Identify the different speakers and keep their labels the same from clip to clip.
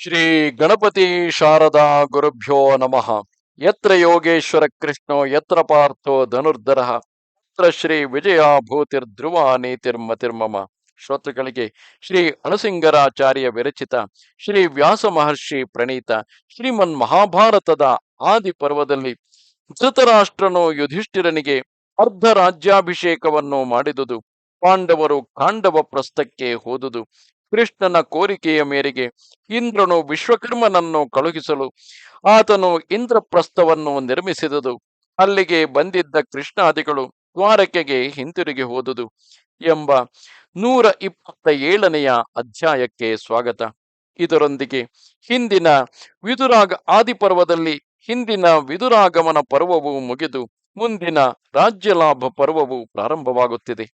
Speaker 1: ಶ್ರೀ ಗಣಪತಿ ಶಾರದಾ ಗುರುಭ್ಯೋ ನಮಃ. ಯತ್ರ ಯೋಗೇಶ್ವರ ಕೃಷ್ಣೋ, ಯತ್ರ ಪಾರ್ಥೋ ಧನುರ್ಧರ, ಯತ್ರ ಶ್ರೀ ವಿಜಯ ಭೂತಿರ್ ಧ್ರುವ ನೀತಿರ್ಮತಿರ್ಮಮ ಶ್ರೋತೃಗಳಿಗೆ ಶ್ರೀ ಅಣಸಿಂಗರಾಚಾರ್ಯ ವಿರಚಿತ, ಶ್ರೀ ವ್ಯಾಸ ಮಹರ್ಷಿ ಪ್ರಣೀತ, ಶ್ರೀಮನ್ ಮಹಾಭಾರತದ ಆದಿ ಪರ್ವದಲ್ಲಿ ಧೃತರಾಷ್ಟ್ರನು ಯುಧಿಷ್ಠಿರನಿಗೆ ಅರ್ಧ ರಾಜ್ಯಾಭಿಷೇಕವನ್ನು ಮಾಡಿದುದು. ಪಾಂಡವರು ಕಾಂಡವ ಪ್ರಸ್ಥಕ್ಕೆ ಹೋದುದು. ಕೃಷ್ಣನ ಕೋರಿಕೆಯ ಮೇರೆಗೆ ಇಂದ್ರನು ವಿಶ್ವಕರ್ಮನನ್ನು ಕಳುಹಿಸಲು ಆತನು ಇಂದ್ರಪ್ರಸ್ಥವನ್ನು ನಿರ್ಮಿಸಿದುದು. ಅಲ್ಲಿಗೆ ಬಂದಿದ್ದ ಕೃಷ್ಣಾದಿಗಳು ದ್ವಾರಕೆಗೆ ಹಿಂತಿರುಗಿ ಹೋದುದು ಎಂಬ ನೂರ ಇಪ್ಪತ್ತ ಏಳನೆಯ ಅಧ್ಯಾಯಕ್ಕೆ ಸ್ವಾಗತ. ಇದರೊಂದಿಗೆ ಹಿಂದಿನ ವಿದುರಾಗ ಆದಿಪರ್ವದಲ್ಲಿ ಹಿಂದಿನ ವಿದುರಾಗಮನ ಪರ್ವವು ಮುಗಿದು ಮುಂದಿನ ರಾಜ್ಯಲಾಭ ಪರ್ವವು ಪ್ರಾರಂಭವಾಗುತ್ತಿದೆ.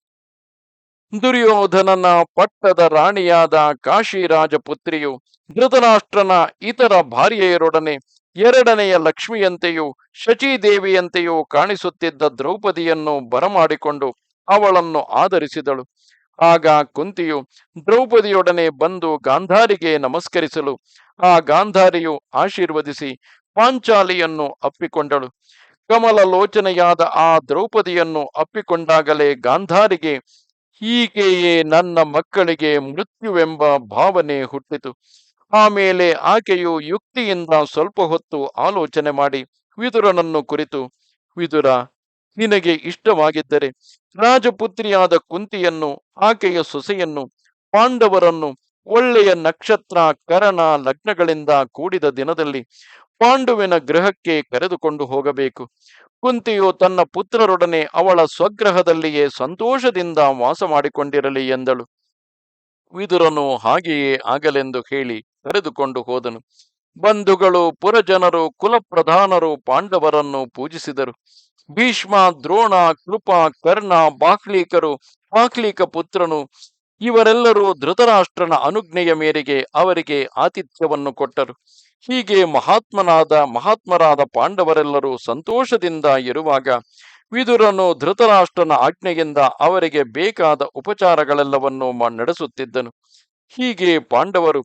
Speaker 1: ದುರ್ಯೋಧನನ ಪಟ್ಟದ ರಾಣಿಯಾದ ಕಾಶಿ ರಾಜಪುತ್ರಿಯು ಧೃತರಾಷ್ಟ್ರನ ಇತರ ಭಾರ್ಯೆಯರೊಡನೆ ಎರಡನೆಯ ಲಕ್ಷ್ಮಿಯಂತೆಯೂ ಶಚೀದೇವಿಯಂತೆಯೂ ಕಾಣಿಸುತ್ತಿದ್ದ ದ್ರೌಪದಿಯನ್ನು ಬರಮಾಡಿಕೊಂಡು ಅವಳನ್ನು ಆಧರಿಸಿದಳು. ಆಗ ಕುಂತಿಯು ದ್ರೌಪದಿಯೊಡನೆ ಬಂದು ಗಾಂಧಾರಿಗೆ ನಮಸ್ಕರಿಸಲು ಆ ಗಾಂಧಾರಿಯು ಆಶೀರ್ವದಿಸಿ ಪಾಂಚಾಲಿಯನ್ನು ಅಪ್ಪಿಕೊಂಡಳು. ಕಮಲ ಲೋಚನೆಯಾದ ಆ ದ್ರೌಪದಿಯನ್ನು ಅಪ್ಪಿಕೊಂಡಾಗಲೇ ಗಾಂಧಾರಿಗೆ ಈಕೆಯೇ ನನ್ನ ಮಕ್ಕಳಿಗೆ ಮೃತ್ಯುವೆಂಬ ಭಾವನೆ ಹುಟ್ಟಿತು. ಆಮೇಲೆ ಆಕೆಯು ಯುಕ್ತಿಯಿಂದ ಸ್ವಲ್ಪ ಹೊತ್ತು ಆಲೋಚನೆ ಮಾಡಿ ವಿದುರನನ್ನು ಕುರಿತು, ವಿದುರ, ನಿನಗೆ ಇಷ್ಟವಾಗಿದ್ದರೆ ರಾಜಪುತ್ರಿಯಾದ ಕುಂತಿಯನ್ನು, ಆಕೆಯ ಸೊಸೆಯನ್ನು, ಪಾಂಡವರನ್ನು ಒಳ್ಳೆಯ ನಕ್ಷತ್ರ, ಕರಣ, ಲಗ್ನಗಳಿಂದ ಕೂಡಿದ ದಿನದಲ್ಲಿ ಪಾಂಡುವಿನ ಗೃಹಕ್ಕೆ ಕರೆದುಕೊಂಡು ಹೋಗಬೇಕು. ಕುಂತಿಯು ತನ್ನ ಪುತ್ರರೊಡನೆ ಅವಳ ಸ್ವಗ್ರಹದಲ್ಲಿಯೇ ಸಂತೋಷದಿಂದ ವಾಸ ಮಾಡಿಕೊಂಡಿರಲಿ ಎಂದಳು. ವಿದುರನು ಹಾಗೆಯೇ ಆಗಲೆಂದು ಹೇಳಿ ಕರೆದುಕೊಂಡು ಹೋದನು. ಬಂಧುಗಳು, ಪುರಜನರು, ಕುಲಪ್ರಧಾನರು, ಪಾಂಡವರನ್ನು ಪೂಜಿಸಿದರು. ಭೀಷ್ಮ, ದ್ರೋಣ, ಕೃಪ, ಕರ್ಣ, ಬಾಕ್ಲೀಕರು, ಬಾಕ್ಲೀಕ ಪುತ್ರನು ಇವರೆಲ್ಲರೂ ಧೃತರಾಷ್ಟ್ರನ ಅನುಜ್ಞೆಯ ಮೇರೆಗೆ ಅವರಿಗೆ ಆತಿಥ್ಯವನ್ನು ಕೊಟ್ಟರು. ಹೀಗೆ ಮಹಾತ್ಮನಾದ, ಮಹಾತ್ಮರಾದ ಪಾಂಡವರೆಲ್ಲರೂ ಸಂತೋಷದಿಂದ ಇರುವಾಗ ವಿದುರನು ಧೃತರಾಷ್ಟ್ರನ ಆಜ್ಞೆಯಿಂದ ಅವರಿಗೆ ಬೇಕಾದ ಉಪಚಾರಗಳೆಲ್ಲವನ್ನು ನಡೆಸುತ್ತಿದ್ದನು. ಹೀಗೆ ಪಾಂಡವರು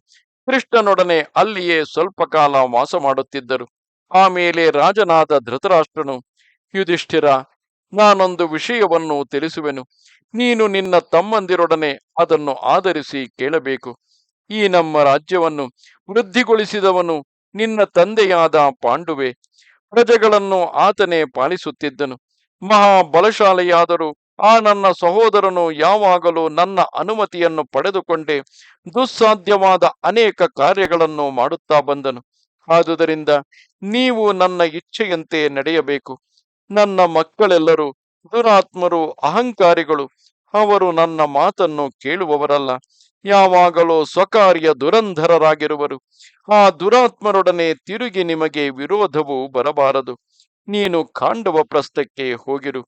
Speaker 1: ಕೃಷ್ಣನೊಡನೆ ಅಲ್ಲಿಯೇ ಸ್ವಲ್ಪ ಕಾಲ ವಾಸ ಮಾಡುತ್ತಿದ್ದರು. ಆಮೇಲೆ ರಾಜನಾದ ಧೃತರಾಷ್ಟ್ರನು, ಯುಧಿಷ್ಠಿರ ನಾನೊಂದು ವಿಷಯವನ್ನು ತಿಳಿಸುವೆನು. ನೀನು ನಿನ್ನ ತಮ್ಮಂದಿರೊಡನೆ ಅದನ್ನು ಆಧರಿಸಿ ಕೇಳಬೇಕು. ಈ ನಮ್ಮ ರಾಜ್ಯವನ್ನು ವೃದ್ಧಿಗೊಳಿಸಿದವನು ನಿನ್ನ ತಂದೆಯಾದ ಪಾಂಡುವೆ. ಪ್ರಜೆಗಳನ್ನು ಆತನೇ ಪಾಲಿಸುತ್ತಿದ್ದನು. ಮಹಾಬಲಶಾಲಿಯಾದರೂ ಆ ನನ್ನ ಸಹೋದರನು ಯಾವಾಗಲೂ ನನ್ನ ಅನುಮತಿಯನ್ನು ಪಡೆದುಕೊಂಡೇ ದುಸ್ಸಾಧ್ಯವಾದ ಅನೇಕ ಕಾರ್ಯಗಳನ್ನು ಮಾಡುತ್ತಾ ಬಂದನು. ಆದುದರಿಂದ ನೀವು ನನ್ನ ಇಚ್ಛೆಯಂತೆ ನಡೆಯಬೇಕು. ನನ್ನ ಮಕ್ಕಳೆಲ್ಲರೂ ದುರಾತ್ಮರು, ಅಹಂಕಾರಿಗಳು, ಅವರು ನನ್ನ ಮಾತನ್ನು ಕೇಳುವವರಲ್ಲ. ಯಾವಾಗಲೂ ಸ್ವಕಾರ್ಯ ದುರಂಧರರಾಗಿರುವರು. ಆ ದುರಾತ್ಮರೊಡನೆ ತಿರುಗಿ ನಿಮಗೆ ವಿರೋಧವು ಬರಬಾರದು. ನೀನು ಕಾಂಡವ ಪ್ರಸ್ಥಕ್ಕೆ ಹೋಗಿರು.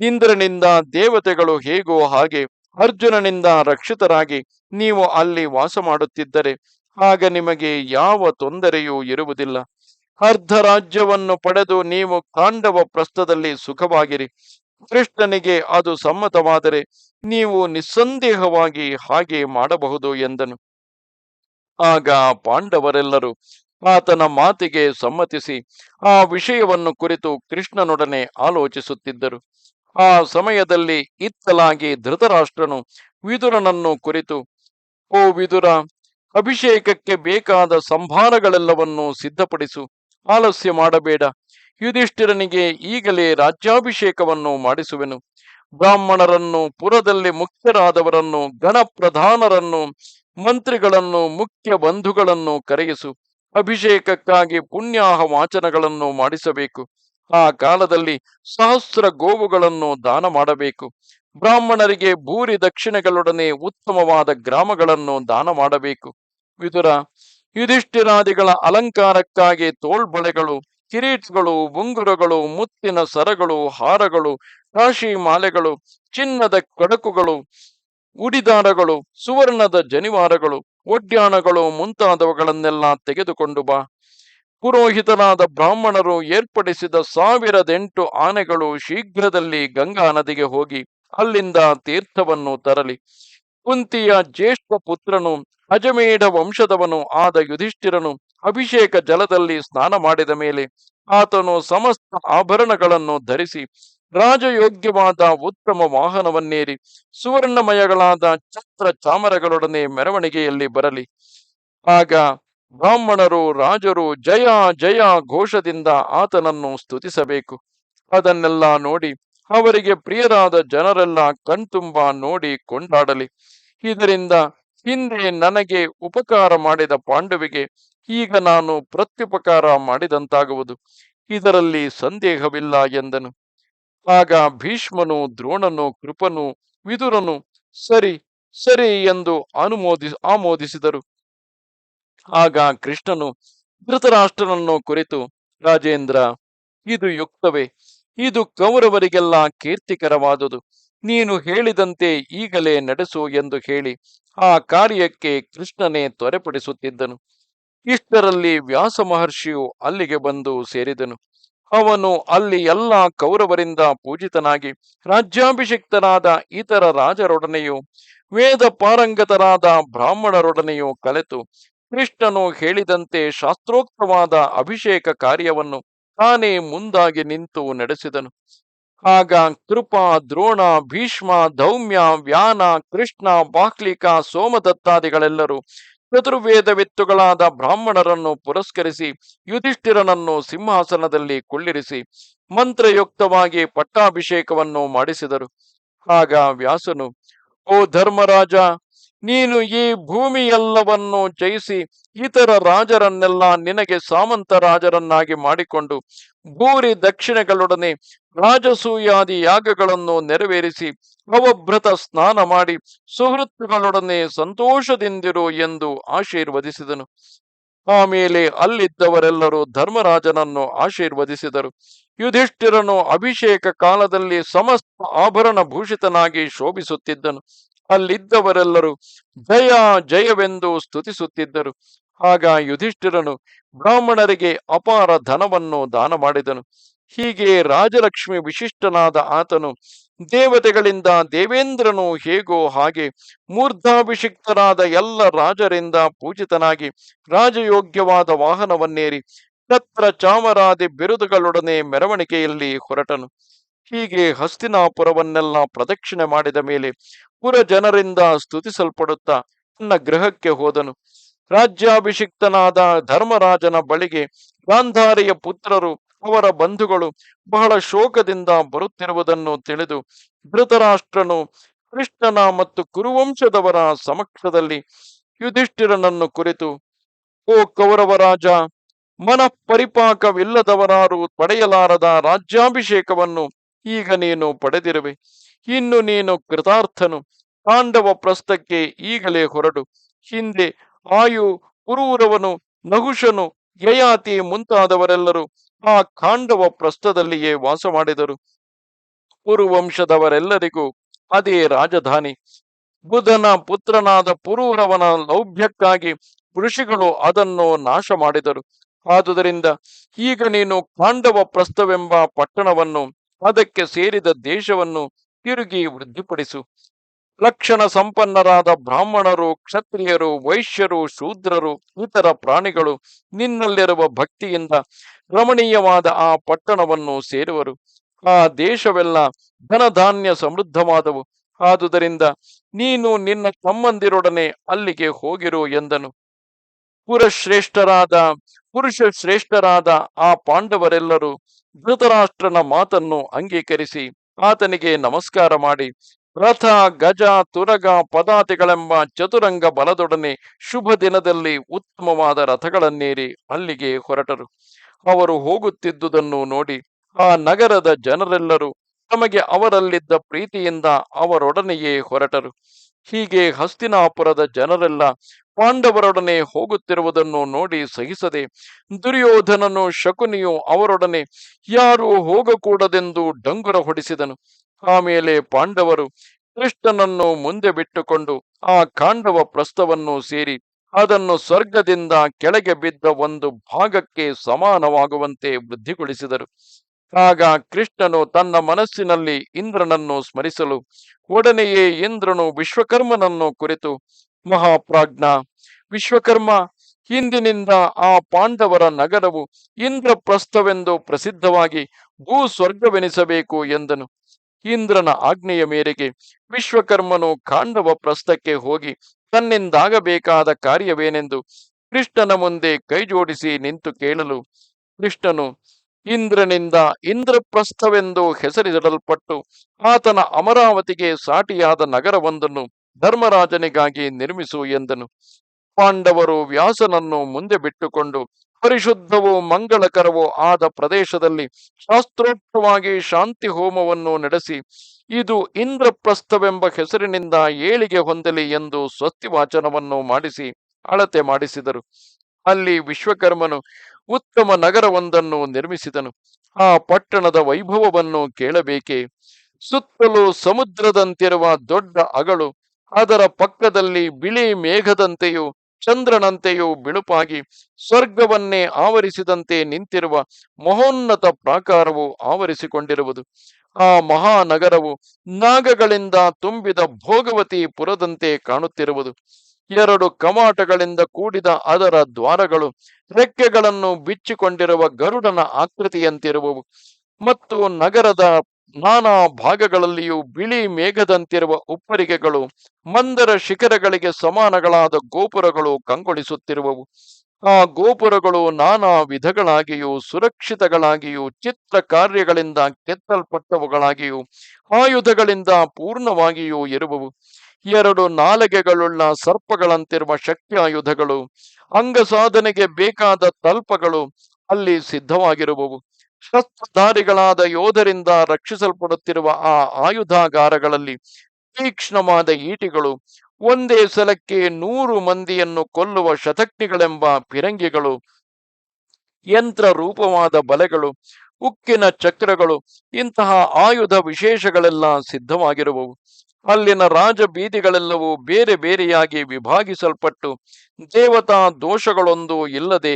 Speaker 1: ಇಂದ್ರನಿಂದ ದೇವತೆಗಳು ಹೇಗೋ ಹಾಗೆ ಅರ್ಜುನನಿಂದ ರಕ್ಷಿತರಾಗಿ ನೀವು ಅಲ್ಲಿ ವಾಸ ಮಾಡುತ್ತಿದ್ದರೆ, ಆಗ ನಿಮಗೆ ಯಾವ ತೊಂದರೆಯೂ ಇರುವುದಿಲ್ಲ. ಅರ್ಧ ರಾಜ್ಯವನ್ನು ಪಡೆದು ನೀವು ಕಾಂಡವ ಪ್ರಸ್ಥದಲ್ಲಿ ಸುಖವಾಗಿರಿ. ಕೃಷ್ಣನಿಗೆ ಅದು ಸಮ್ಮತವಾದರೆ ನೀವು ನಿಸ್ಸಂದೇಹವಾಗಿ ಹಾಗೆ ಮಾಡಬಹುದು ಎಂದನು. ಆಗ ಪಾಂಡವರೆಲ್ಲರೂ ಆತನ ಮಾತಿಗೆ ಸಮ್ಮತಿಸಿ ಆ ವಿಷಯವನ್ನು ಕುರಿತು ಕೃಷ್ಣನೊಡನೆ ಆಲೋಚಿಸುತ್ತಿದ್ದರು. ಆ ಸಮಯದಲ್ಲಿ ಇತ್ತಲಾಗಿ ಧೃತರಾಷ್ಟ್ರನು ವಿದುರನನ್ನು ಕುರಿತು, ಓ ವಿದುರ, ಅಭಿಷೇಕಕ್ಕೆ ಬೇಕಾದ ಸಂಭಾರಗಳೆಲ್ಲವನ್ನೂ ಸಿದ್ಧಪಡಿಸು. ಆಲಸ್ಯ ಮಾಡಬೇಡ. ಯುಧಿಷ್ಠಿರನಿಗೆ ಈಗಲೇ ರಾಜ್ಯಾಭಿಷೇಕವನ್ನು ಮಾಡಿಸುವೆನು. ಬ್ರಾಹ್ಮಣರನ್ನು, ಪುರದಲ್ಲಿ ಮುಖ್ಯರಾದವರನ್ನು ಗಣಪ್ರಧಾನರನ್ನು ಮಂತ್ರಿಗಳನ್ನು, ಮುಖ್ಯ ಬಂಧುಗಳನ್ನು ಕರೆಯಿಸು. ಅಭಿಷೇಕಕ್ಕಾಗಿ ಪುಣ್ಯಾಹ ವಾಚನಗಳನ್ನು ಮಾಡಿಸಬೇಕು. ಆ ಕಾಲದಲ್ಲಿ ಸಹಸ್ರ ಗೋವುಗಳನ್ನು ದಾನ ಮಾಡಬೇಕು. ಬ್ರಾಹ್ಮಣರಿಗೆ ಭೂರಿ ದಕ್ಷಿಣಗಳೊಡನೆ ಉತ್ತಮವಾದ ಗ್ರಾಮಗಳನ್ನು ದಾನ ಮಾಡಬೇಕು. ವಿದುರ ಯುಧಿಷ್ಠಿರಾದಿಗಳ ಅಲಂಕಾರಕ್ಕಾಗಿ ತೋಳ್ಬಳೆಗಳು, ಕಿರೀಟಗಳು, ಉಂಗುರಗಳು, ಮುತ್ತಿನ ಸರಗಳು, ಹಾರಗಳು, ಕಾಶಿ ಮಾಲೆಗಳು, ಚಿನ್ನದ ಕಡಕುಗಳು, ಉಡಿದಾರಗಳು, ಸುವರ್ಣದ ಜನಿವಾರಗಳು ಒಡ್ಯಾಣಗಳು ಮುಂತಾದವುಗಳನ್ನೆಲ್ಲ ತೆಗೆದುಕೊಂಡು ಬಾ. ಪುರೋಹಿತನಾದ ಬ್ರಾಹ್ಮಣರು ಏರ್ಪಡಿಸಿದ ಸಾವಿರದೆಂಟು ಆನೆಗಳು ಶೀಘ್ರದಲ್ಲಿ ಗಂಗಾ ನದಿಗೆ ಹೋಗಿ ಅಲ್ಲಿಂದ ತೀರ್ಥವನ್ನು ತರಲಿ. ಕುಂತಿಯ ಜ್ಯೇಷ್ಠ ಪುತ್ರನು ಅಜಮೇಢ ವಂಶದವನು ಆದ ಯುಧಿಷ್ಠಿರನು ಅಭಿಷೇಕ ಜಲದಲ್ಲಿ ಸ್ನಾನ ಮಾಡಿದ ಮೇಲೆ ಆತನು ಸಮಸ್ತ ಆಭರಣಗಳನ್ನು ಧರಿಸಿ ರಾಜಯೋಗ್ಯವಾದ ಉತ್ತಮ ವಾಹನವನ್ನೇರಿ ಸುವರ್ಣಮಯಗಳಾದ ಛತ್ರ ಚಾಮರಗಳೊಡನೆ ಮೆರವಣಿಗೆಯಲ್ಲಿ ಬರಲಿ. ಆಗ ಬ್ರಾಹ್ಮಣರು, ರಾಜರು ಜಯ ಜಯ ಘೋಷದಿಂದ ಆತನನ್ನು ಸ್ತುತಿಸಬೇಕು. ಅದನ್ನೆಲ್ಲ ನೋಡಿ ಅವರಿಗೆ ಪ್ರಿಯರಾದ ಜನರೆಲ್ಲ ಕಣ್ತುಂಬ ನೋಡಿ ಕೊಂಡಾಡಲಿ. ಇದರಿಂದ ಹಿಂದೆ ನನಗೆ ಉಪಕಾರ ಮಾಡಿದ ಪಾಂಡವಿಗೆ ಈಗ ನಾನು ಪ್ರತ್ಯುಪಕಾರ ಮಾಡಿದಂತಾಗುವುದು. ಇದರಲ್ಲಿ ಸಂದೇಹವಿಲ್ಲ ಎಂದನು. ಆಗ ಭೀಷ್ಮನು, ದ್ರೋಣನು, ಕೃಪನು, ವಿದುರನು ಸರಿ ಸರಿ ಎಂದು ಅನುಮೋದಿ, ಆಮೋದಿಸಿದರು. ಆಗ ಕೃಷ್ಣನು ಧೃತರಾಷ್ಟ್ರನನ್ನು ಕುರಿತು, ರಾಜೇಂದ್ರ, ಇದು ಯುಕ್ತವೇ? ಇದು ಕೌರವರಿಗೆಲ್ಲ ಕೀರ್ತಿಕರವಾದುದು. ನೀನು ಹೇಳಿದಂತೆ ಈಗಲೇ ನಡೆಸು ಎಂದು ಹೇಳಿ ಆ ಕಾರ್ಯಕ್ಕೆ ಕೃಷ್ಣನೇ ತ್ವರೆಪಡಿಸುತ್ತಿದ್ದನು. ಇಷ್ಟರಲ್ಲಿ ವ್ಯಾಸ ಮಹರ್ಷಿಯು ಅಲ್ಲಿಗೆ ಬಂದು ಸೇರಿದನು. ಅವನು ಅಲ್ಲಿ ಎಲ್ಲ ಕೌರವರಿಂದ ಪೂಜಿತನಾಗಿ ರಾಜ್ಯಾಭಿಷಿಕ್ತನಾದ ಇತರ ರಾಜರೊಡನೆಯೂ ವೇದ ಪಾರಂಗತರಾದ ಬ್ರಾಹ್ಮಣರೊಡನೆಯೂ ಕಲೆತು ಕೃಷ್ಣನು ಹೇಳಿದಂತೆ ಶಾಸ್ತ್ರೋಕ್ತವಾದ ಅಭಿಷೇಕ ಕಾರ್ಯವನ್ನು ತಾನೇ ಮುಂದಾಗಿ ನಿಂತು ನಡೆಸಿದನು. ಆಗ ಕೃಪಾ, ದ್ರೋಣ, ಭೀಷ್ಮ ಧೌಮ್ಯ ವ್ಯಾನ, ಕೃಷ್ಣ, ಬಾಕ್ಲಿಕ, ಸೋಮದತ್ತಾದಿಗಳೆಲ್ಲರೂ ಚತುರ್ವೇದವಿತ್ತುಗಳಾದ ಬ್ರಾಹ್ಮಣರನ್ನು ಪುರಸ್ಕರಿಸಿ ಯುಧಿಷ್ಠಿರನನ್ನು ಸಿಂಹಾಸನದಲ್ಲಿ ಕುಳ್ಳಿರಿಸಿ ಮಂತ್ರಯುಕ್ತವಾಗಿ ಪಟ್ಟಾಭಿಷೇಕವನ್ನು ಮಾಡಿಸಿದರು. ಆಗ ವ್ಯಾಸನು, ಓ ಧರ್ಮರಾಜ ನೀನು ಈ ಭೂಮಿಯೆಲ್ಲವನ್ನು ಜಯಿಸಿ ಇತರ ರಾಜರನ್ನೆಲ್ಲ ನಿನಗೆ ಸಾಮಂತ ರಾಜರನ್ನಾಗಿ ಮಾಡಿಕೊಂಡು ಭೂರಿ ದಕ್ಷಿಣಗಳೊಡನೆ ರಾಜಸೂಯಾದಿ ಯಾಗಗಳನ್ನು ನೆರವೇರಿಸಿ ಅವಭೃತ ಸ್ನಾನ ಮಾಡಿ ಸುಹೃತ್ತುಗಳೊಡನೆ ಸಂತೋಷದಿಂದಿರು ಎಂದು ಆಶೀರ್ವದಿಸಿದನು. ಆಮೇಲೆ ಅಲ್ಲಿದ್ದವರೆಲ್ಲರೂ ಧರ್ಮರಾಜನನ್ನು ಆಶೀರ್ವದಿಸಿದರು. ಯುಧಿಷ್ಠಿರನು ಅಭಿಷೇಕ ಕಾಲದಲ್ಲಿ ಸಮಸ್ತ ಆಭರಣ ಭೂಷಿತನಾಗಿ ಶೋಭಿಸುತ್ತಿದ್ದನು. ಅಲ್ಲಿದ್ದವರೆಲ್ಲರೂ ಜಯ ಜಯವೆಂದು ಸ್ತುತಿಸುತ್ತಿದ್ದರು. ಆಗ ಯುಧಿಷ್ಠಿರನು ಬ್ರಾಹ್ಮಣರಿಗೆ ಅಪಾರ ಧನವನ್ನು ದಾನ ಮಾಡಿದನು. ಹೀಗೆ ರಾಜಲಕ್ಷ್ಮಿ ವಿಶಿಷ್ಟನಾದ ಆತನು ದೇವತೆಗಳಿಂದ ದೇವೇಂದ್ರನು ಹೇಗೋ ಹಾಗೆ ಮೂರ್ಧಾಭಿಷಿಕ್ತರಾದ ಎಲ್ಲ ರಾಜರಿಂದ ಪೂಜಿತನಾಗಿ ರಾಜಯೋಗ್ಯವಾದ ವಾಹನವನ್ನೇರಿ ಛತ್ರ ಚಾಮರಾದಿ ಬಿರುದುಗಳೊಡನೆ ಮೆರವಣಿಗೆಯಲ್ಲಿ ಹೊರಟನು. ಹೀಗೆ ಹಸ್ತಿನಾಪುರವನ್ನೆಲ್ಲ ಪ್ರದಕ್ಷಿಣೆ ಮಾಡಿದ ಮೇಲೆ ಪುರ ಜನರಿಂದ ಸ್ತುತಿಸಲ್ಪಡುತ್ತಾ ತನ್ನ ಗೃಹಕ್ಕೆ ಹೋದನು. ರಾಜ್ಯಾಭಿಷಿಕ್ತನಾದ ಧರ್ಮರಾಜನ ಬಳಿಗೆ ಗಾಂಧಾರಿಯ ಪುತ್ರರು, ಅವರ ಬಂಧುಗಳು ಬಹಳ ಶೋಕದಿಂದ ಬರುತ್ತಿರುವುದನ್ನು ತಿಳಿದು ಧೃತರಾಷ್ಟ್ರನು ಕೃಷ್ಣನ ಮತ್ತು ಕುರುವಂಶದವರ ಸಮಕ್ಷದಲ್ಲಿ ಯುಧಿಷ್ಠಿರನನ್ನು ಕುರಿತು, ಓ ಕೌರವರಾಜ ಮನಃಪರಿಪಾಕವಿಲ್ಲದವರಾರು ಪಡೆಯಲಾರದ ರಾಜ್ಯಾಭಿಷೇಕವನ್ನು ಈಗ ನೀನು ಪಡೆದಿರುವೆ. ಇನ್ನು ನೀನು ಕೃತಾರ್ಥನು. ಪಾಂಡವ ಪ್ರಸ್ಥಕ್ಕೆ ಈಗಲೇ ಹೊರಡು. ಹಿಂದೆ ಆಯು, ಕುರೂರವನು ನಹುಶನು ಯಯಾತಿ ಮುಂತಾದವರೆಲ್ಲರೂ ಆ ಕಾಂಡವ ಪ್ರಸ್ಥದಲ್ಲಿಯೇ ವಾಸ ಮಾಡಿದರು ಪುರುವಂಶದವರೆಲ್ಲರಿಗೂ ಅದೇ ರಾಜಧಾನಿ. ಬುಧನ ಪುತ್ರನಾದ ಪುರೂರವನ ಲೌಭ್ಯಕ್ಕಾಗಿ ಋಷಿಗಳು ಅದನ್ನು ನಾಶ ಮಾಡಿದರು ಆದುದರಿಂದ ಈಗ ನೀನು ಕಾಂಡವ ಪ್ರಸ್ಥವೆಂಬ ಪಟ್ಟಣವನ್ನು ಅದಕ್ಕೆ ಸೇರಿದ ದೇಶವನ್ನು ತಿರುಗಿ ವೃದ್ಧಿಪಡಿಸು. ಲಕ್ಷಣ ಸಂಪನ್ನರಾದ ಬ್ರಾಹ್ಮಣರು, ಕ್ಷತ್ರಿಯರು, ವೈಶ್ಯರು, ಶೂದ್ರರು, ಇತರ ಪ್ರಾಣಿಗಳು ನಿನ್ನಲ್ಲಿರುವ ಭಕ್ತಿಯಿಂದ ರಮಣೀಯವಾದ ಆ ಪಟ್ಟಣವನ್ನು ಸೇರುವರು. ಆ ದೇಶವೆಲ್ಲ ಧನಧಾನ್ಯ ಸಮೃದ್ಧವಾದವು. ಆದುದರಿಂದ ನೀನು ನಿನ್ನ ತಮ್ಮಂದಿರೊಡನೆ ಅಲ್ಲಿಗೆ ಹೋಗಿರು ಎಂದನು. ಪುರಶ್ರೇಷ್ಠರಾದ ಪುರುಷ ಶ್ರೇಷ್ಠರಾದ ಆ ಪಾಂಡವರೆಲ್ಲರೂ ಧೃತರಾಷ್ಟ್ರನ ಮಾತನ್ನು ಅಂಗೀಕರಿಸಿ ಆತನಿಗೆ ನಮಸ್ಕಾರ ಮಾಡಿ ರಥ, ಗಜ, ತುರಗ, ಪದಾತಿಗಳೆಂಬ ಚತುರಂಗ ಬಲದೊಡನೆ ಶುಭ ದಿನದಲ್ಲಿ ಉತ್ತಮವಾದ ರಥಗಳನ್ನೇರಿ ಅಲ್ಲಿಗೆ ಹೊರಟರು. ಅವರು ಹೋಗುತ್ತಿದ್ದುದನ್ನು ನೋಡಿ ಆ ನಗರದ ಜನರೆಲ್ಲರೂ ತಮಗೆ ಅವರಲ್ಲಿದ್ದ ಪ್ರೀತಿಯಿಂದ ಅವರೊಡನೆಯೇ ಹೊರಟರು. ಹೀಗೆ ಹಸ್ತಿನಾಪುರದ ಜನರೆಲ್ಲ ಪಾಂಡವರೊಡನೆ ಹೋಗುತ್ತಿರುವುದನ್ನು ನೋಡಿ ಸಹಿಸದೆ ದುರ್ಯೋಧನನು ಶಕುನಿಯು ಅವರೊಡನೆ ಯಾರು ಹೋಗಕೂಡದೆಂದು ಡಂಗುರ ಹೊಡಿಸಿದನು. ಆಮೇಲೆ ಪಾಂಡವರು ಕೃಷ್ಣನನ್ನು ಮುಂದೆ ಬಿಟ್ಟುಕೊಂಡು ಆ ಕಾಂಡವ ಪ್ರಸ್ಥವನ್ನು ಸೇರಿ ಅದನ್ನು ಸ್ವರ್ಗದಿಂದ ಕೆಳಗೆ ಬಿದ್ದ ಒಂದು ಭಾಗಕ್ಕೆ ಸಮಾನವಾಗುವಂತೆ ವೃದ್ಧಿಗೊಳಿಸಿದರು. ಆಗ ಕೃಷ್ಣನು ತನ್ನ ಮನಸ್ಸಿನಲ್ಲಿ ಇಂದ್ರನನ್ನು ಸ್ಮರಿಸಲು ಒಡನೆಯೇ ಇಂದ್ರನು ವಿಶ್ವಕರ್ಮನನ್ನು ಕುರಿತು ಮಹಾಪ್ರಾಜ್ಞ. ವಿಶ್ವಕರ್ಮ, ಹಿಂದಿನಿಂದ ಆ ಪಾಂಡವರ ನಗರವು ಇಂದ್ರಪ್ರಸ್ಥವೆಂದು ಪ್ರಸಿದ್ಧವಾಗಿ ಭೂ ಸ್ವರ್ಗವೆನಿಸಬೇಕು ಎಂದನು. ಇಂದ್ರನ ಆಜ್ಞೆಯ ಮೇರೆಗೆ ವಿಶ್ವಕರ್ಮನು ಕಾಂಡವ ಪ್ರಸ್ಥಕ್ಕೆ ಹೋಗಿ ತನ್ನಿಂದಾಗಬೇಕಾದ ಕಾರ್ಯವೇನೆಂದು ಕೃಷ್ಣನ ಮುಂದೆ ಕೈಜೋಡಿಸಿ ನಿಂತು ಕೇಳಲು ಕೃಷ್ಣನು ಇಂದ್ರನಿಂದ ಇಂದ್ರಪ್ರಸ್ಥವೆಂದು ಹೆಸರಿಸಲ್ಪಟ್ಟು ಆತನ ಅಮರಾವತಿಗೆ ಸಾಟಿಯಾದ ನಗರವೊಂದನ್ನು ಧರ್ಮರಾಜನಿಗಾಗಿ ನಿರ್ಮಿಸು ಎಂದನು. ಪಾಂಡವರು ವ್ಯಾಸನನ್ನು ಮುಂದೆ ಬಿಟ್ಟುಕೊಂಡು ಪರಿಶುದ್ಧವೂ ಮಂಗಳಕರವೂ ಆದ ಪ್ರದೇಶದಲ್ಲಿ ಶಾಸ್ತ್ರೋಕ್ತವಾಗಿ ಶಾಂತಿ ಹೋಮವನ್ನು ನಡೆಸಿ, ಇದು ಇಂದ್ರಪ್ರಸ್ಥವೆಂಬ ಹೆಸರಿನಿಂದ ಏಳಿಗೆ ಹೊಂದಲಿ ಎಂದು ಸ್ವಸ್ತಿವಾಚನವನ್ನು ಮಾಡಿಸಿ ಅಳತೆ ಮಾಡಿಸಿದರು. ಅಲ್ಲಿ ವಿಶ್ವಕರ್ಮನು ಉತ್ತಮ ನಗರವೊಂದನ್ನು ನಿರ್ಮಿಸಿದನು. ಆ ಪಟ್ಟಣದ ವೈಭವವನ್ನು ಕೇಳಬೇಕೆ? ಸುತ್ತಲೂ ಸಮುದ್ರದಂತಿರುವ ದೊಡ್ಡ ಅಗಳು ಅದರ ಪಕ್ಕದಲ್ಲಿ ಬಿಳಿ ಮೇಘದಂತೆಯೂ, ಚಂದ್ರನಂತೆಯೂ ಬಿಳುಪಾಗಿ, ಸ್ವರ್ಗವನ್ನೇ ಆವರಿಸಿದಂತೆ ನಿಂತಿರುವ ಮಹೋನ್ನತ ಪ್ರಾಕಾರವು ಆವರಿಸಿಕೊಂಡಿರುವುದು. ಆ ಮಹಾನಗರವು ನಾಗಗಳಿಂದ ತುಂಬಿದ ಭೋಗವತಿ ಪುರದಂತೆ ಕಾಣುತ್ತಿರುವುದು. ಎರಡು ಕವಾಟಗಳಿಂದ ಕೂಡಿದ ಅದರ ದ್ವಾರಗಳು ರೆಕ್ಕೆಗಳನ್ನು ಬಿಚ್ಚಿಕೊಂಡಿರುವ ಗರುಡನ ಆಕೃತಿಯಂತಿರುವವು. ಮತ್ತು ನಗರದ ನಾನಾ ಭಾಗಗಳಲ್ಲಿಯೂ ಬಿಳಿ ಮೇಘದಂತಿರುವ ಉಪ್ಪರಿಗೆಗಳು, ಮಂದರ ಶಿಖರಗಳಿಗೆ ಸಮಾನಗಳಾದ ಗೋಪುರಗಳು ಕಂಗೊಳಿಸುತ್ತಿರುವವು. ಆ ಗೋಪುರಗಳು ನಾನಾ ವಿಧಗಳಾಗಿಯೂ, ಸುರಕ್ಷಿತಗಳಾಗಿಯೂ, ಚಿತ್ರ ಕಾರ್ಯಗಳಿಂದ ಕೆತ್ತಲ್ಪಟ್ಟವುಗಳಾಗಿಯೂ, ಆಯುಧಗಳಿಂದ ಪೂರ್ಣವಾಗಿಯೂ ಇರುವವು. ಎರಡು ನಾಲಗೆಗಳುಳ್ಳ ಸರ್ಪಗಳಂತಿರುವ ಶಕ್ತಿಯುಧಗಳು ಅಂಗ ಸಾಧನೆಗೆ ಬೇಕಾದ ತಲ್ಪಗಳು ಅಲ್ಲಿ ಸಿದ್ಧವಾಗಿರುವವು. ಶಸ್ತ್ರಧಾರಿಗಳಾದ ಯೋಧರಿಂದ ರಕ್ಷಿಸಲ್ಪಡುತ್ತಿರುವ ಆ ಆಯುಧಾಗಾರಗಳಲ್ಲಿ ತೀಕ್ಷ್ಣವಾದ ಈಟಿಗಳು, ಒಂದೇ ಸಲಕ್ಕೆ ನೂರು ಮಂದಿಯನ್ನು ಕೊಲ್ಲುವ ಶತಕ್ನಿಗಳೆಂಬ ಪಿರಂಗಿಗಳು ಯಂತ್ರ ರೂಪವಾದ ಬಲೆಗಳು, ಉಕ್ಕಿನ ಚಕ್ರಗಳು, ಇಂತಹ ಆಯುಧ ವಿಶೇಷಗಳೆಲ್ಲ ಸಿದ್ಧವಾಗಿರುವವು. ಅಲ್ಲಿನ ರಾಜ ಬೀದಿಗಳೆಲ್ಲವೂ ಬೇರೆ ಬೇರೆಯಾಗಿ ವಿಭಾಗಿಸಲ್ಪಟ್ಟು ದೇವತಾ ದೋಷಗಳೊಂದು ಇಲ್ಲದೆ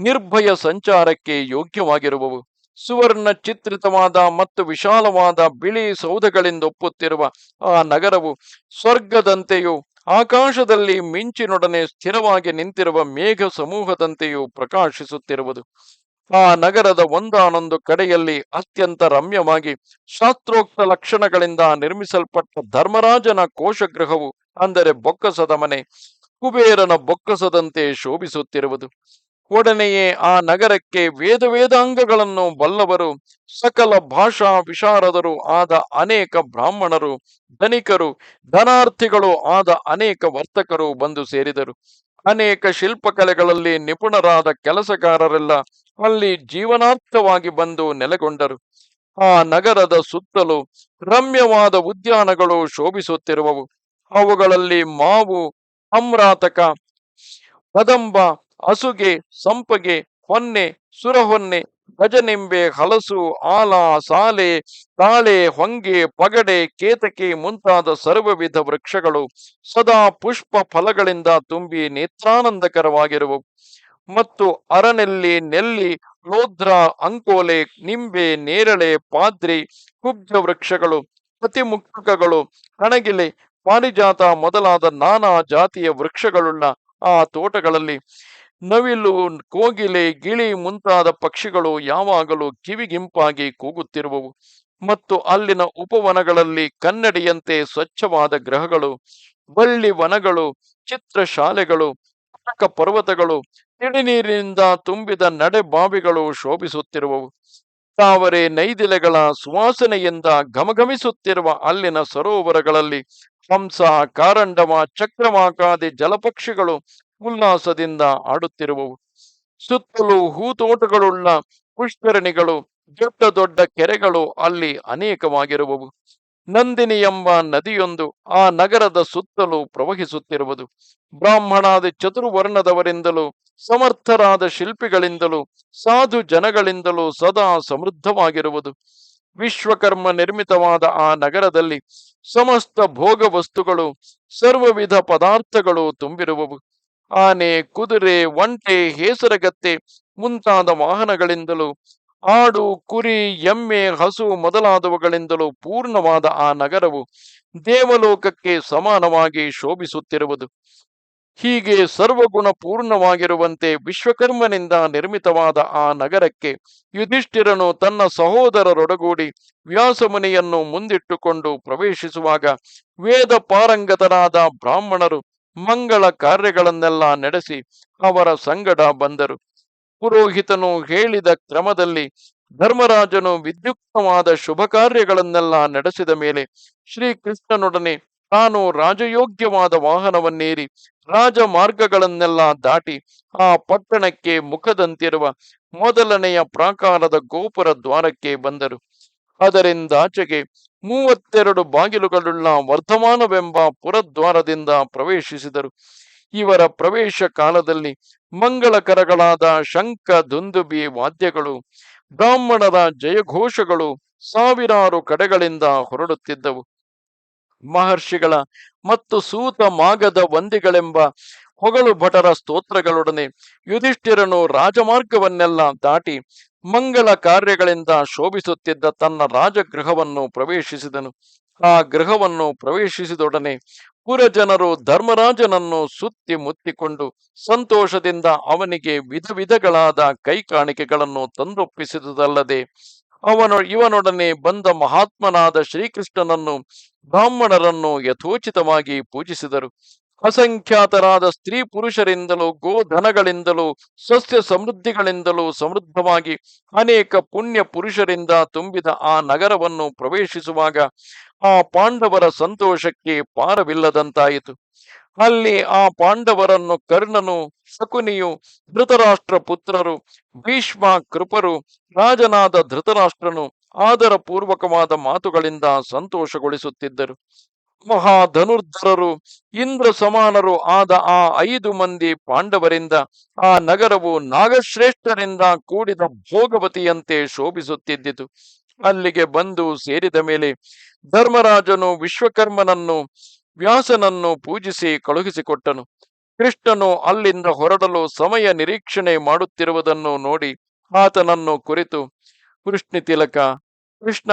Speaker 1: ನಿರ್ಭಯ ಸಂಚಾರಕ್ಕೆ ಯೋಗ್ಯವಾಗಿರುವವು. ಸುವರ್ಣ ಚಿತ್ರಿತವಾದ ಮತ್ತು ವಿಶಾಲವಾದ ಬಿಳಿ ಸೌಧಗಳಿಂದ ಒಪ್ಪುತ್ತಿರುವ ಆ ನಗರವು ಸ್ವರ್ಗದಂತೆಯೂ ಆಕಾಶದಲ್ಲಿ ಮಿಂಚಿನೊಡನೆ ಸ್ಥಿರವಾಗಿ ನಿಂತಿರುವ ಮೇಘ ಸಮೂಹದಂತೆಯೂ ಪ್ರಕಾಶಿಸುತ್ತಿರುವುದು. ಆ ನಗರದ ಒಂದಾನೊಂದು ಕಡೆಯಲ್ಲಿ ಅತ್ಯಂತ ರಮ್ಯವಾಗಿ ಶಾಸ್ತ್ರೋಕ್ತ ಲಕ್ಷಣಗಳಿಂದ ನಿರ್ಮಿಸಲ್ಪಟ್ಟ ಧರ್ಮರಾಜನ ಕೋಶಗೃಹವು ಅಂದರೆ ಬೊಕ್ಕಸದ ಮನೆ, ಕುಬೇರನ ಬೊಕ್ಕಸದಂತೆ ಶೋಭಿಸುತ್ತಿರುವುದು. ಒಡನೆಯೇ ಆ ನಗರಕ್ಕೆ ವೇದ ವೇದಾಂಗಗಳನ್ನು ಬಲ್ಲವರು, ಸಕಲ ಭಾಷಾ ವಿಶಾರದರು ಆದ ಅನೇಕ ಬ್ರಾಹ್ಮಣರು, ಧನಿಕರು, ಧನಾರ್ಥಿಗಳು ಆದ ಅನೇಕ ವರ್ತಕರು ಬಂದು ಸೇರಿದರು. ಅನೇಕ ಶಿಲ್ಪಕಲೆಗಳಲ್ಲಿ ನಿಪುಣರಾದ ಕೆಲಸಗಾರರೆಲ್ಲ ಅಲ್ಲಿ ಜೀವನಾರ್ಥವಾಗಿ ಬಂದು ನೆಲೆಗೊಂಡರು. ಆ ನಗರದ ಸುತ್ತಲೂ ರಮ್ಯವಾದ ಉದ್ಯಾನಗಳು ಶೋಭಿಸುತ್ತಿರುವವು. ಅವುಗಳಲ್ಲಿ ಮಾವು, ಅಮ್ರಾತಕ ಕದಂಬ ಅಸುಗೆ ಸಂಪಗೆ, ಹೊನ್ನೆ, ಸುರಹೊನ್ನೆ, ಗಜನಿಂಬೆ, ಹಲಸು, ಆಲ, ಸಾಲೆ, ತಾಳೆ, ಹೊಂಗೆ, ಪಗಡೆ, ಕೇತಕಿ ಮುಂತಾದ ಸರ್ವವಿಧ ವೃಕ್ಷಗಳು ಸದಾ ಪುಷ್ಪ ಫಲಗಳಿಂದ ತುಂಬಿ ನೇತ್ರಾನಂದಕರವಾಗಿರುವವು ಮತ್ತು ಅರನೆಲ್ಲಿ ನೆಲ್ಲಿ, ಲೋದ್ರ, ಅಂಕೋಲೆ, ನಿಂಬೆ, ನೇರಳೆ, ಪಾದ್ರಿ, ಕುಬ್ಜ ವೃಕ್ಷಗಳು ಅತಿಮುಕ್ತಕಗಳು ಕಣಗಿಲೆ, ಪಾರಿಜಾತ ಮೊದಲಾದ ನಾನಾ ಜಾತಿಯ ವೃಕ್ಷಗಳುಳ್ಳ ಆ ತೋಟಗಳಲ್ಲಿ ನವಿಲು, ಕೋಗಿಲೆ, ಗಿಳಿ ಮುಂತಾದ ಪಕ್ಷಿಗಳು ಯಾವಾಗಲೂ ಕಿವಿಗಿಂಪಾಗಿ ಕೂಗುತ್ತಿರುವವು. ಮತ್ತು ಅಲ್ಲಿನ ಉಪವನಗಳಲ್ಲಿ ಕನ್ನಡಿಯಂತೆ ಸ್ವಚ್ಛವಾದ ಗ್ರಹಗಳು, ಬಳ್ಳಿ ವನಗಳು, ಚಿತ್ರಶಾಲೆಗಳು ಪರ್ವತಗಳು ತಿಳಿನೀರಿನಿಂದ ತುಂಬಿದ ನಡೆಬಾವಿಗಳು ಶೋಭಿಸುತ್ತಿರುವವು. ತಾವರೆ ನೈದಿಲೆಗಳ ಸುವಾಸನೆಯಿಂದ ಘಮಘಮಿಸುತ್ತಿರುವ ಅಲ್ಲಿನ ಸರೋವರಗಳಲ್ಲಿ ಹಂಸ, ಕಾರಂಡವ, ಚಕ್ರವಾಕಾದಿ ಜಲಪಕ್ಷಿಗಳು ಉಲ್ಲಾಸದಿಂದ ಆಡುತ್ತಿರುವವು. ಸುತ್ತಲೂ ಹೂತೋಟಗಳುಳ್ಳ ಪುಷ್ಕರಣಿಗಳು ದೊಡ್ಡ ದೊಡ್ಡ ಕೆರೆಗಳು ಅಲ್ಲಿ ಅನೇಕವಾಗಿರುವವು. ನಂದಿನಿ ಎಂಬ ನದಿಯೊಂದು ಆ ನಗರದ ಸುತ್ತಲೂ ಪ್ರವಹಿಸುತ್ತಿರುವುದು. ಬ್ರಾಹ್ಮಣಾದಿ ಚತುರ್ವರ್ಣದವರಿಂದಲೂ ಸಮರ್ಥರಾದ ಶಿಲ್ಪಿಗಳಿಂದಲೂ, ಸಾಧು ಜನಗಳಿಂದಲೂ ಸದಾ ಸಮೃದ್ಧವಾಗಿರುವುದು. ವಿಶ್ವಕರ್ಮ ನಿರ್ಮಿತವಾದ ಆ ನಗರದಲ್ಲಿ ಸಮಸ್ತ ಭೋಗ ವಸ್ತುಗಳು ಸರ್ವವಿಧ ಪದಾರ್ಥಗಳು ತುಂಬಿರುವವು. ಆನೆ, ಕುದುರೆ, ಒಂಟೆ, ಹೇಸರಗತ್ತೆ ಮುಂತಾದ ವಾಹನಗಳಿಂದಲೂ, ಆಡು, ಕುರಿ, ಎಮ್ಮೆ, ಹಸು ಮೊದಲಾದವುಗಳಿಂದಲೂ ಪೂರ್ಣವಾದ ಆ ನಗರವು ದೇವಲೋಕಕ್ಕೆ ಸಮಾನವಾಗಿ ಶೋಭಿಸುತ್ತಿರುವುದು. ಹೀಗೆ ಸರ್ವಗುಣ ಪೂರ್ಣವಾಗಿರುವಂತೆ ವಿಶ್ವಕರ್ಮನಿಂದ ನಿರ್ಮಿತವಾದ ಆ ನಗರಕ್ಕೆ ಯುಧಿಷ್ಠಿರನು ತನ್ನ ಸಹೋದರರೊಡಗೂಡಿ ವ್ಯಾಸಮುನಿಯನ್ನು ಮುಂದಿಟ್ಟುಕೊಂಡು ಪ್ರವೇಶಿಸುವಾಗ ವೇದ ಪಾರಂಗತರಾದ ಬ್ರಾಹ್ಮಣರು ಮಂಗಳ ಕಾರ್ಯಗಳನ್ನೆಲ್ಲ ನಡೆಸಿ ಅವರ ಸಂಗಡ ಬಂದರು. ಪುರೋಹಿತನು ಹೇಳಿದ ಕ್ರಮದಲ್ಲಿ ಧರ್ಮರಾಜನು ವಿದ್ಯುಕ್ತವಾದ ಶುಭ ಕಾರ್ಯಗಳನ್ನೆಲ್ಲ ನಡೆಸಿದ ಮೇಲೆ ಶ್ರೀಕೃಷ್ಣನೊಡನೆ ತಾನು ರಾಜಯೋಗ್ಯವಾದ ವಾಹನವನ್ನೇರಿ ರಾಜ ಮಾರ್ಗಗಳನ್ನೆಲ್ಲ ದಾಟಿ ಆ ಪಟ್ಟಣಕ್ಕೆ ಮುಖದಂತಿರುವ ಮೊದಲನೆಯ ಪ್ರಾಕಾರದ ಗೋಪುರ ದ್ವಾರಕ್ಕೆ ಬಂದರು. ಅದರಿಂದಾಚೆಗೆ ಮೂವತ್ತೆರಡು ಬಾಗಿಲುಗಳುಳ್ಳ ವರ್ಧಮಾನವೆಂಬ ಪುರದ್ವಾರದಿಂದ ಪ್ರವೇಶಿಸಿದರು. ಇವರ ಪ್ರವೇಶ ಕಾಲದಲ್ಲಿ ಮಂಗಳಕರಗಳಾದ ಶಂಖ, ದುಂದುಬಿ, ವಾದ್ಯಗಳು, ಬ್ರಾಹ್ಮಣರ ಜಯಘೋಷಗಳು ಸಾವಿರಾರು ಕಡೆಗಳಿಂದ ಹೊರಡುತ್ತಿದ್ದವು. ಮಹರ್ಷಿಗಳ ಮತ್ತು ಸೂತ ಮಾಗದ ವಂದಿಗಳೆಂಬ ಹೊಗಳು ಭಟರ ಸ್ತೋತ್ರಗಳೊಡನೆ ಯುಧಿಷ್ಠಿರನು ರಾಜಮಾರ್ಗವನ್ನೆಲ್ಲ ದಾಟಿ ಮಂಗಳ ಕಾರ್ಯಗಳಿಂದ ಶೋಭಿಸುತ್ತಿದ್ದ ತನ್ನ ರಾಜಗೃಹವನ್ನು ಪ್ರವೇಶಿಸಿದನು. ಆ ಗೃಹವನ್ನು ಪ್ರವೇಶಿಸಿದೊಡನೆ ಪುರಜನರು ಧರ್ಮರಾಜನನ್ನು ಸುತ್ತಿ ಮುತ್ತಿಕೊಂಡು ಸಂತೋಷದಿಂದ ಅವನಿಗೆ ವಿಧ ವಿಧಗಳಾದ ಕೈ ಕಾಣಿಕೆಗಳನ್ನು ತಂದೊಪ್ಪಿಸಿದುದಲ್ಲದೆ ಅವನು ಇವನೊಡನೆ ಬಂದ ಮಹಾತ್ಮನಾದ ಶ್ರೀಕೃಷ್ಣನನ್ನು ಬ್ರಾಹ್ಮಣರನ್ನು ಯಥೋಚಿತವಾಗಿ ಪೂಜಿಸಿದರು. ಅಸಂಖ್ಯಾತರಾದ ಸ್ತ್ರೀ ಪುರುಷರಿಂದಲೂ ಗೋಧನಗಳಿಂದಲೂ ಸಸ್ಯ ಸಮೃದ್ಧಿಗಳಿಂದಲೂ ಸಮೃದ್ಧವಾಗಿ ಅನೇಕ ಪುಣ್ಯ ಪುರುಷರಿಂದ ತುಂಬಿದ ಆ ನಗರವನ್ನು ಪ್ರವೇಶಿಸುವಾಗ ಆ ಪಾಂಡವರ ಸಂತೋಷಕ್ಕೆ ಪಾರವಿಲ್ಲದಂತಾಯಿತು. ಅಲ್ಲಿ ಆ ಪಾಂಡವರನ್ನು ಕರ್ಣನು, ಶಕುನಿಯು ಧೃತರಾಷ್ಟ್ರ ಪುತ್ರರು ಭೀಷ್ಮ ಕೃಪರು, ರಾಜನಾದ ಧೃತರಾಷ್ಟ್ರನು ಆದರ ಪೂರ್ವಕವಾದ ಮಾತುಗಳಿಂದ ಸಂತೋಷಗೊಳಿಸುತ್ತಿದ್ದರು. ಮಹಾಧನುರ್ಧರರು ಇಂದ್ರ ಸಮಾನರು ಆದ ಆ ಐದು ಮಂದಿ ಪಾಂಡವರಿಂದ, ಆ ನಗರವು ನಾಗಶ್ರೇಷ್ಠರಿಂದ ಕೂಡಿದ ಭೋಗವತಿಯಂತೆ ಶೋಭಿಸುತ್ತಿದ್ದಿತು. ಅಲ್ಲಿಗೆ ಬಂದು ಸೇರಿದ ಮೇಲೆ ಧರ್ಮರಾಜನು ವಿಶ್ವಕರ್ಮನನ್ನು, ವ್ಯಾಸನನ್ನು ಪೂಜಿಸಿ ಕಳುಹಿಸಿಕೊಟ್ಟನು. ಕೃಷ್ಣನು ಅಲ್ಲಿಂದ ಹೊರಡಲು ಸಮಯ ನಿರೀಕ್ಷಣೆ ಮಾಡುತ್ತಿರುವುದನ್ನು ನೋಡಿ ಆತನನ್ನು ಕುರಿತು, ಕೃಷ್ಣ ತಿಲಕ, ಕೃಷ್ಣ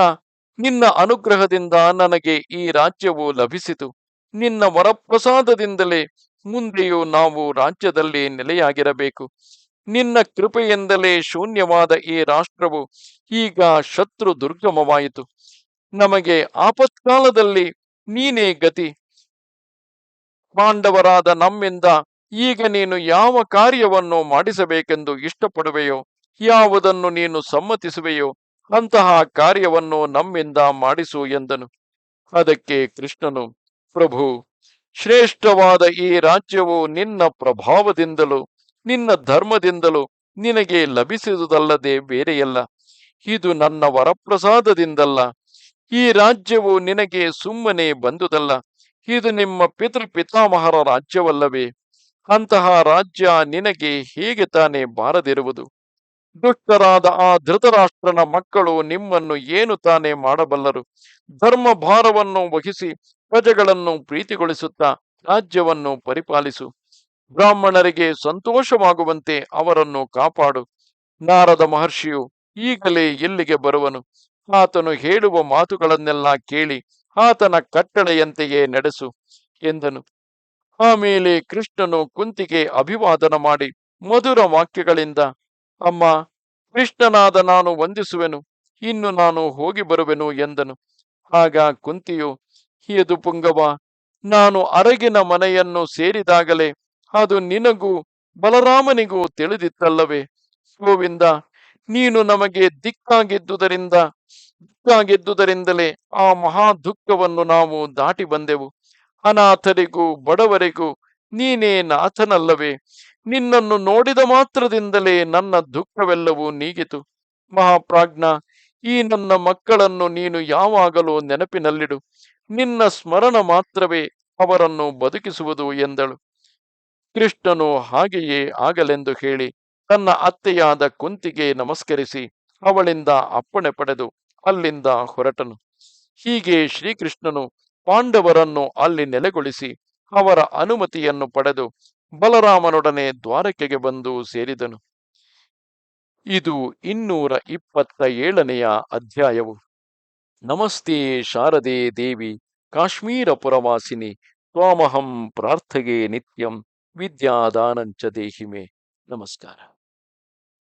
Speaker 1: ನಿನ್ನ ಅನುಗ್ರಹದಿಂದ ನನಗೆ ಈ ರಾಜ್ಯವು ಲಭಿಸಿತು. ನಿನ್ನ ವರಪ್ರಸಾದದಿಂದಲೇ ಮುಂದೆಯೂ ನಾವು ರಾಜ್ಯದಲ್ಲಿ ನೆಲೆಯಾಗಿರಬೇಕು. ನಿನ್ನ ಕೃಪೆಯಿಂದಲೇ ಶೂನ್ಯವಾದ ಈ ರಾಷ್ಟ್ರವು ಈಗ ಶತ್ರು ದುರ್ಗಮವಾಯಿತು. ನಮಗೆ ಆಪತ್ಕಾಲದಲ್ಲಿ ನೀನೇ ಗತಿ. ಪಾಂಡವರಾದ ನಮ್ಮಿಂದ ಈಗ ನೀನು ಯಾವ ಕಾರ್ಯವನ್ನು ಮಾಡಿಸಬೇಕೆಂದು ಇಷ್ಟಪಡುವೆಯೋ, ಯಾವುದನ್ನು ನೀನು ಸಮ್ಮತಿಸುವೆಯೋ ಅಂತಹ ಕಾರ್ಯವನ್ನು ನಮ್ಮಿಂದ ಮಾಡಿಸು ಎಂದನು. ಅದಕ್ಕೆ ಕೃಷ್ಣನು, ಪ್ರಭು, ಶ್ರೇಷ್ಠವಾದ ಈ ರಾಜ್ಯವು ನಿನ್ನ ಪ್ರಭಾವದಿಂದಲೂ, ನಿನ್ನ ಧರ್ಮದಿಂದಲೂ ನಿನಗೆ ಲಭಿಸುವುದಲ್ಲದೆ ಬೇರೆಯಲ್ಲ. ಇದು ನನ್ನ ವರಪ್ರಸಾದದಿಂದಲ್ಲ. ಈ ರಾಜ್ಯವು ನಿನಗೆ ಸುಮ್ಮನೆ ಬಂದುದಲ್ಲ. ಇದು ನಿಮ್ಮ ಪಿತೃ ಪಿತಾಮಹರ ರಾಜ್ಯವಲ್ಲವೇ. ಅಂತಹ ರಾಜ್ಯ ನಿನಗೆ ಹೇಗೆ ತಾನೇ ಬಾರದಿರುವುದು? ದುಷ್ಟರಾದ ಆ ಧೃತರಾಷ್ಟ್ರನ ಮಕ್ಕಳು ನಿಮ್ಮನ್ನು ಏನು ತಾನೇ ಮಾಡಬಲ್ಲರು? ಧರ್ಮ ಭಾರವನ್ನು ವಹಿಸಿ ಪ್ರಜೆಗಳನ್ನು ಪ್ರೀತಿಗೊಳಿಸುತ್ತಾ ರಾಜ್ಯವನ್ನು ಪರಿಪಾಲಿಸು. ಬ್ರಾಹ್ಮಣರಿಗೆ ಸಂತೋಷವಾಗುವಂತೆ ಅವರನ್ನು ಕಾಪಾಡು. ನಾರದ ಮಹರ್ಷಿಯು ಈಗಲೇ ಇಲ್ಲಿಗೆ ಬರುವನು? ಆತನು ಹೇಳುವ ಮಾತುಗಳನ್ನೆಲ್ಲ ಕೇಳಿ ಆತನ ಕಟ್ಟಳೆಯಂತೆಯೇ ನಡೆಸು ಎಂದನು. ಆಮೇಲೆ ಕೃಷ್ಣನು ಕುಂತಿಗೆ ಅಭಿವಾದನ ಮಾಡಿ ಮಧುರ ವಾಕ್ಯಗಳಿಂದ ಅಮ್ಮ, ಕೃಷ್ಣನಾದ ನಾನು ವಂದಿಸುವೆನು, ಇನ್ನು ನಾನು ಹೋಗಿ ಬರುವೆನು ಎಂದನು. ಆಗ ಕುಂತಿಯು, ಎದು ಪುಂಗವ, ನಾನು ಅರಗಿನ ಮನೆಯನ್ನು ಸೇರಿದಾಗಲೇ ಅದು ನಿನಗೂ ಬಲರಾಮನಿಗೂ ತಿಳಿದಿತ್ತಲ್ಲವೇ? ಗೋವಿಂದ, ನೀನು ನಮಗೆ ದಿಕ್ಕಾಗಿದ್ದುದರಿಂದ, ದಿಕ್ಕಾಗಿದ್ದುದರಿಂದಲೇ ಆ ಮಹಾ ದುಃಖವನ್ನು ನಾವು ದಾಟಿ ಬಂದೆವು. ಅನಾಥರಿಗೂ ಬಡವರಿಗೂ ನೀನೇ ನಾಥನಲ್ಲವೇ? ನಿನ್ನನ್ನು ನೋಡಿದ ಮಾತ್ರದಿಂದಲೇ ನನ್ನ ದುಃಖವೆಲ್ಲವೂ ನೀಗಿತು. ಮಹಾಪ್ರಾಜ್ಞ, ಈ ನನ್ನ ಮಕ್ಕಳನ್ನು ನೀನು ಯಾವಾಗಲೂ ನೆನಪಿನಲ್ಲಿಡು. ನಿನ್ನ ಸ್ಮರಣ ಮಾತ್ರವೇ ಅವರನ್ನು ಬದುಕಿಸುವುದು ಎಂದಳು. ಕೃಷ್ಣನು ಹಾಗೆಯೇ ಆಗಲೆಂದು ಹೇಳಿ ತನ್ನ ಅತ್ತೆಯಾದ ಕುಂತಿಗೆ ನಮಸ್ಕರಿಸಿ ಅವಳಿಂದ ಅಪ್ಪಣೆ ಪಡೆದು ಅಲ್ಲಿಂದ ಹೊರಟನು. ಹೀಗೆ ಶ್ರೀಕೃಷ್ಣನು ಪಾಂಡವರನ್ನು ಅಲ್ಲಿ ನೆಲೆಗೊಳಿಸಿ ಅವರ ಅನುಮತಿಯನ್ನು ಪಡೆದು ಬಲರಾಮನೊಡನೆ ದ್ವಾರಕೆಗೆ ಬಂದು ಸೇರಿದನು. ಇದು ಇನ್ನೂರ ಇಪ್ಪತ್ತ ಏಳನೆಯ ಅಧ್ಯಾಯವು. ನಮಸ್ತೆ ಶಾರದೆ ದೇವಿ ಕಾಶ್ಮೀರ ಪುರವಾಸಿನಿ ತ್ವಾಮಹಂ ಪ್ರಾರ್ಥಗೆ ನಿತ್ಯಂ ವಿದ್ಯಾದಾನಂಚ ದೇಹಿಮೆ. ನಮಸ್ಕಾರ.